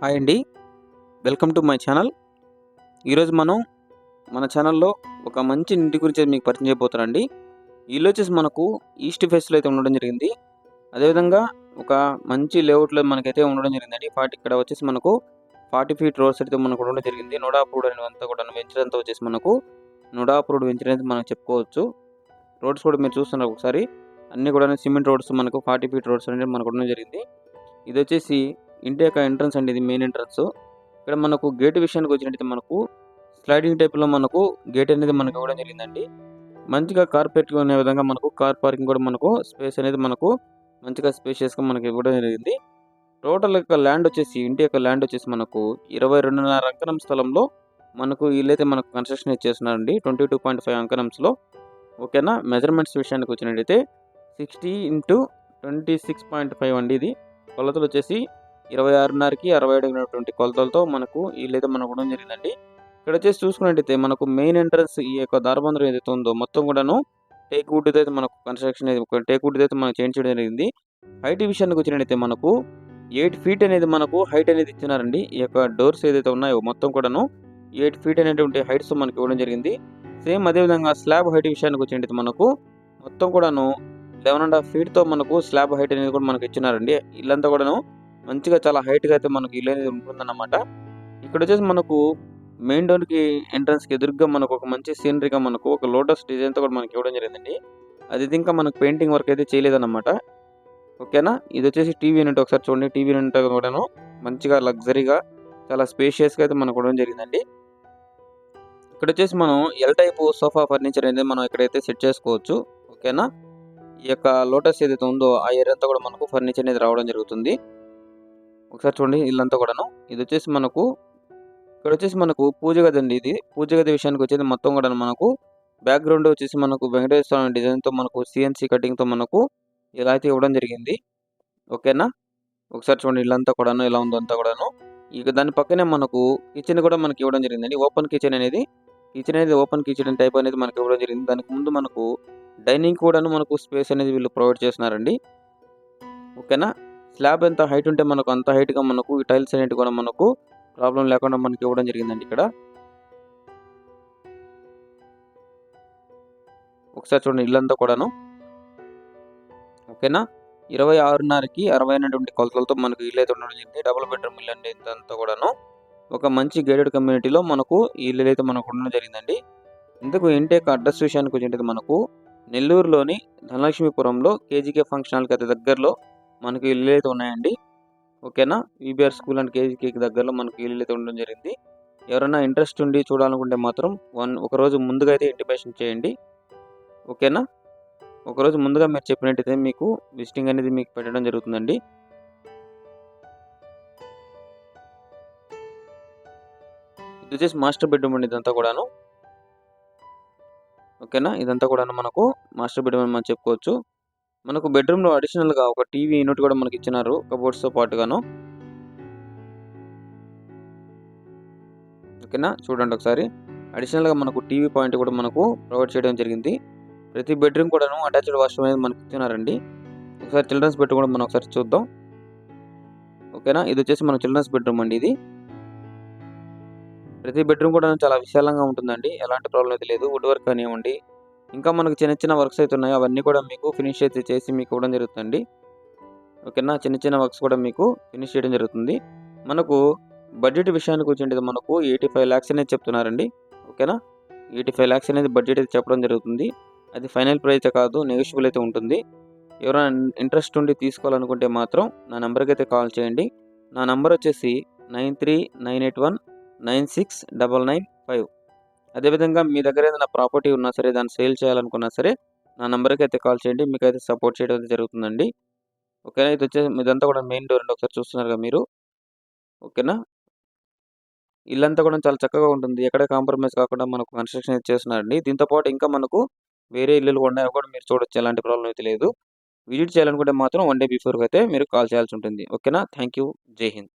Hi అండి. Welcome to my channel. ఈరోజు మనం మన ఛానల్లో ఒక మంచి ఇంటి గురించి అయితే మీకు పరిచయం చేయబోతున్నాండి ఇల్లు వచ్చేసి మనకు ఈస్ట్ ఫేస్లో అయితే ఉండడం జరిగింది. అదేవిధంగా ఒక మంచి లేఅవుట్లో మనకైతే ఉండడం జరిగిందండి. ఫార్టీ ఇక్కడ వచ్చేసి మనకు ఫార్టీ ఫీట్ రోడ్స్ అయితే మనకు ఉండడం జరిగింది. నోడా అప్రూవ్డ్ అంతా కూడా వెంచర్ వచ్చేసి మనకు నోడా అప్రూవ్డ్ అయితే మనం చెప్పుకోవచ్చు. రోడ్స్ కూడా మీరు చూస్తున్నారు ఒకసారి. అన్నీ కూడా సిమెంట్ రోడ్స్ మనకు ఫార్టీ ఫీట్ రోడ్స్ అనేది మనకు ఉండడం జరిగింది. ఇది వచ్చేసి ఇంటి యొక్క ఎంట్రన్స్ అండి ఇది మెయిన్ ఎంట్రన్స్ ఇక్కడ మనకు గేట్ విషయానికి వచ్చినట్టయితే మనకు స్లైడింగ్ టైప్లో మనకు గేట్ అనేది మనకు ఇవ్వడం జరిగిందండి. మంచిగా కార్ పెట్టుకునే విధంగా మనకు కార్ పార్కింగ్ కూడా మనకు స్పేస్ అనేది మనకు మంచిగా స్పేషియస్గా మనకి ఇవ్వడం జరిగింది. టోటల్ యొక్క ల్యాండ్ వచ్చేసి ఇంటి యొక్క ల్యాండ్ వచ్చేసి మనకు ఇరవై రెండున్నర అంకణం స్థలంలో మనకు వీళ్ళైతే మనకు కన్స్ట్రక్షన్ ఇచ్చేస్తున్నారండి ట్వంటీ టూ పాయింట్ ఫైవ్ అంకణంస్లో ఓకేనా? మెజర్మెంట్స్ విషయానికి వచ్చినట్టయితే sixty into twenty six point five అండి ఇది. కొలతలు వచ్చేసి ఇరవై ఆరున్నరకి అరవై ఏడున్నటువంటి కొలతలతో మనకు వీళ్ళైతే మనకు ఉండడం జరిగిందండి. ఇక్కడ వచ్చేసి చూసుకున్నట్టయితే మనకు మెయిన్ ఎంట్రన్స్ ఈ యొక్క దారబంధం ఏదైతే ఉందో మొత్తం కూడాను టేక్ వుడ్ అయితే మనకు కన్స్ట్రక్షన్ అయితే టేక్ వుడ్ అయితే మనం చేయించడం జరిగింది. హైట్ విషయానికి వచ్చినట్టయితే మనకు ఎయిట్ ఫీట్ అనేది మనకు హైట్ అనేది ఇచ్చినారండి. ఈ యొక్క డోర్స్ ఏదైతే ఉన్నాయో మొత్తం కూడాను ఎయిట్ ఫీట్ అనేటువంటి హైట్స్ మనకి ఇవ్వడం జరిగింది. సేమ్ అదేవిధంగా స్లాబ్ హైట్ విషయానికి వచ్చినట్టయితే మనకు మొత్తం కూడాను లెవెన్ అండ్ హాఫ్ ఫీట్తో మనకు స్లాబ్ హైట్ అనేది కూడా మనకి ఇచ్చినారండి. ఇల్లంతా కూడాను మంచిగా చాలా హైట్గా అయితే మనకు ఇల్లు అనేది ఉంటుందన్నమాట. ఇక్కడ వచ్చేసి మనకు మెయిన్ డోర్కి ఎంట్రన్స్కి ఎదురుగా మనకు ఒక మంచి సీనరీగా మనకు ఒక లోటస్ డిజైన్తో కూడా మనకి ఇవ్వడం జరిగిందండి. అది ఇంకా మనకు పెయింటింగ్ వర్క్ అయితే చేయలేదన్నమాట. ఓకేనా? ఇది వచ్చేసి టీవీ యూనిట్ ఒకసారి చూడండి. టీవీ యూనిట్ కూడాను మంచిగా లగ్జరీగా చాలా స్పేషియస్గా అయితే మనకు ఇవ్వడం జరిగిందండి. ఇక్కడ వచ్చేసి మనం ఎల్ టైపు సోఫా ఫర్నిచర్ అనేది మనం ఇక్కడైతే సెట్ చేసుకోవచ్చు. ఓకేనా? ఈ యొక్క లోటస్ ఏదైతే ఉందో ఆ ఏరియా అంతా కూడా మనకు ఫర్నిచర్ అనేది రావడం జరుగుతుంది. ఒకసారి చూడండి ఇల్లంతా కూడాను. ఇది వచ్చేసి మనకు ఇక్కడ వచ్చేసి మనకు పూజ గది అండి ఇది. పూజ గది విషయానికి వచ్చేది మొత్తం కూడా మనకు బ్యాక్గ్రౌండ్ వచ్చేసి మనకు వెంకటేశ్వర స్వామి డిజైన్తో మనకు సిఎన్సి కటింగ్తో మనకు ఇలా అయితే ఇవ్వడం జరిగింది. ఓకేనా? ఒకసారి చూడండి ఇల్లంతా కూడాను ఇలా ఉందో అంతా కూడాను. ఇక దాని పక్కనే మనకు కిచెన్ కూడా మనకి ఇవ్వడం జరిగిందండి. ఓపెన్ కిచెన్ అనేది కిచెన్ అనేది ఓపెన్ కిచెన్ టైప్ అనేది మనకి ఇవ్వడం జరిగింది. దానికి ముందు మనకు డైనింగ్ కూడాను మనకు స్పేస్ అనేది వీళ్ళు ప్రొవైడ్ చేస్తున్నారండి. ఓకేనా? స్లాబ్ ఎంత హైట్ ఉంటే మనకు అంత హైట్గా మనకు ఈ టైల్స్ అనేవి కూడా మనకు ప్రాబ్లం లేకుండా మనకి ఇవ్వడం జరిగిందండి ఇక్కడ. ఒకసారి చూడండి ఇల్లంతా కూడాను. ఓకేనా? ఇరవై ఆరున్నరకి అరవై అయినటువంటి కొలతలతో మనకు ఇల్లు అయితే ఉండడం జరిగింది. డబుల్ బెడ్రూమ్ ఇల్లు అండి ఇదంతా కూడాను. ఒక మంచి గైడెడ్ కమ్యూనిటీలో మనకు ఈ ఇల్లు అయితే మనకు ఉండడం జరిగిందండి. ఇందుకు ఇంటి యొక్క అడ్రస్ విషయానికి వచ్చినట్టు మనకు నెల్లూరులోని ధనలక్ష్మీపురంలో కేజీకే ఫంక్షన్ హాల్కి అయితే దగ్గరలో మనకి ఇల్లు అయితే ఉన్నాయండి. ఓకేనా? ఈబీఆర్ స్కూల్ అండ్ కేజీ కేక్ దగ్గరలో మనకి ఇల్లు అయితే ఉండడం జరిగింది. ఎవరైనా ఇంట్రెస్ట్ ఉండి చూడాలనుకుంటే మాత్రం వన్ ఒకరోజు ముందుగా అయితే ఇంటిమేషన్ చేయండి. ఓకేనా? ఒకరోజు ముందుగా మీరు చెప్పినట్టయితే మీకు విజిటింగ్ అనేది మీకు పెట్టడం జరుగుతుందండి. ఇది వచ్చేసి మాస్టర్ బెడ్రూమ్ అండి ఇదంతా కూడాను. ఓకేనా? ఇదంతా కూడాను మనకు మాస్టర్ బెడ్రూమ్ అని మనం చెప్పుకోవచ్చు. మనకు బెడ్రూమ్లో అడిషనల్గా ఒక టీవీ యూనిట్ కూడా మనకి ఇచ్చినారు కబోర్డ్స్తో పాటుగాను. ఓకేనా చూడండి ఒకసారి. అడిషనల్గా మనకు టీవీ పాయింట్ కూడా మనకు ప్రొవైడ్ చేయడం జరిగింది. ప్రతి బెడ్రూమ్ కూడాను అటాచ్డ్ వాష్రూమ్ అనేది మనకి ఇచ్చినారండి ఒకసారి చిల్డ్రన్స్ బెడ్రూమ్ కూడా మనం ఒకసారి చూద్దాం. ఓకేనా ఇది వచ్చేసి మన చిల్డ్రన్స్ బెడ్రూమ్ అండి ఇది. ప్రతి బెడ్రూమ్ కూడా చాలా విశాలంగా ఉంటుందండి. ఎలాంటి ప్రాబ్లం అయితే లేదు. వుడ్ వర్క్ కానివ్వండి ఇంకా మనకు చిన్న చిన్న వర్క్స్ అయితే ఉన్నాయి. అవన్నీ కూడా మీకు ఫినిష్ అయితే చేసి మీకు ఇవ్వడం జరుగుతుంది. ఓకేనా? చిన్న చిన్న వర్క్స్ కూడా మీకు ఫినిష్ చేయడం జరుగుతుంది. మనకు బడ్జెట్ విషయానికి వచ్చేది మనకు ఎయిటీ ఫైవ్ ల్యాక్స్ అనేది చెప్తున్నారండి. ఓకేనా? ఎయిటీ ఫైవ్ ల్యాక్స్ అనేది బడ్జెట్ అయితే చెప్పడం జరుగుతుంది. అది ఫైనల్ ప్రైస్ కాదు నెగోషియబుల్ అయితే ఉంటుంది. ఎవరైనా ఇంట్రెస్ట్ ఉండి తీసుకోవాలనుకుంటే మాత్రం నా నెంబర్కి అయితే కాల్ చేయండి. నా నెంబర్ వచ్చేసి nine three nine eight one nine six double nine five. అదేవిధంగా మీ దగ్గర ఏదైనా ప్రాపర్టీ ఉన్నా సరే దాన్ని సేల్ చేయాలనుకున్నా సరే నా నెంబర్కి అయితే కాల్ చేయండి. మీకు అయితే సపోర్ట్ చేయడం అయితే జరుగుతుందండి. ఓకేనా? ఇది వచ్చేసి ఇదంతా కూడా మెయిన్ డోర్ అండి. ఒకసారి చూస్తున్నారు కదా మీరు. ఓకేనా? ఇల్లంతా కూడా చాలా చక్కగా ఉంటుంది. ఎక్కడ కాంప్రమైజ్ కాకుండా మనకు కన్స్ట్రక్షన్ అయితే చేస్తున్నారండి దీంతో పాటు ఇంకా మనకు వేరే ఇల్లులు కూడా ఉన్నాయి కూడా మీరు చూడొచ్చు. ఎలాంటి ప్రాబ్లం అయితే లేదు. విజిట్ చేయాలనుకుంటే మాత్రం వన్ డే బిఫోర్కి అయితే మీరు కాల్ చేయాల్సి ఉంటుంది. ఓకేనా? థ్యాంక్ యూ జై హింద్.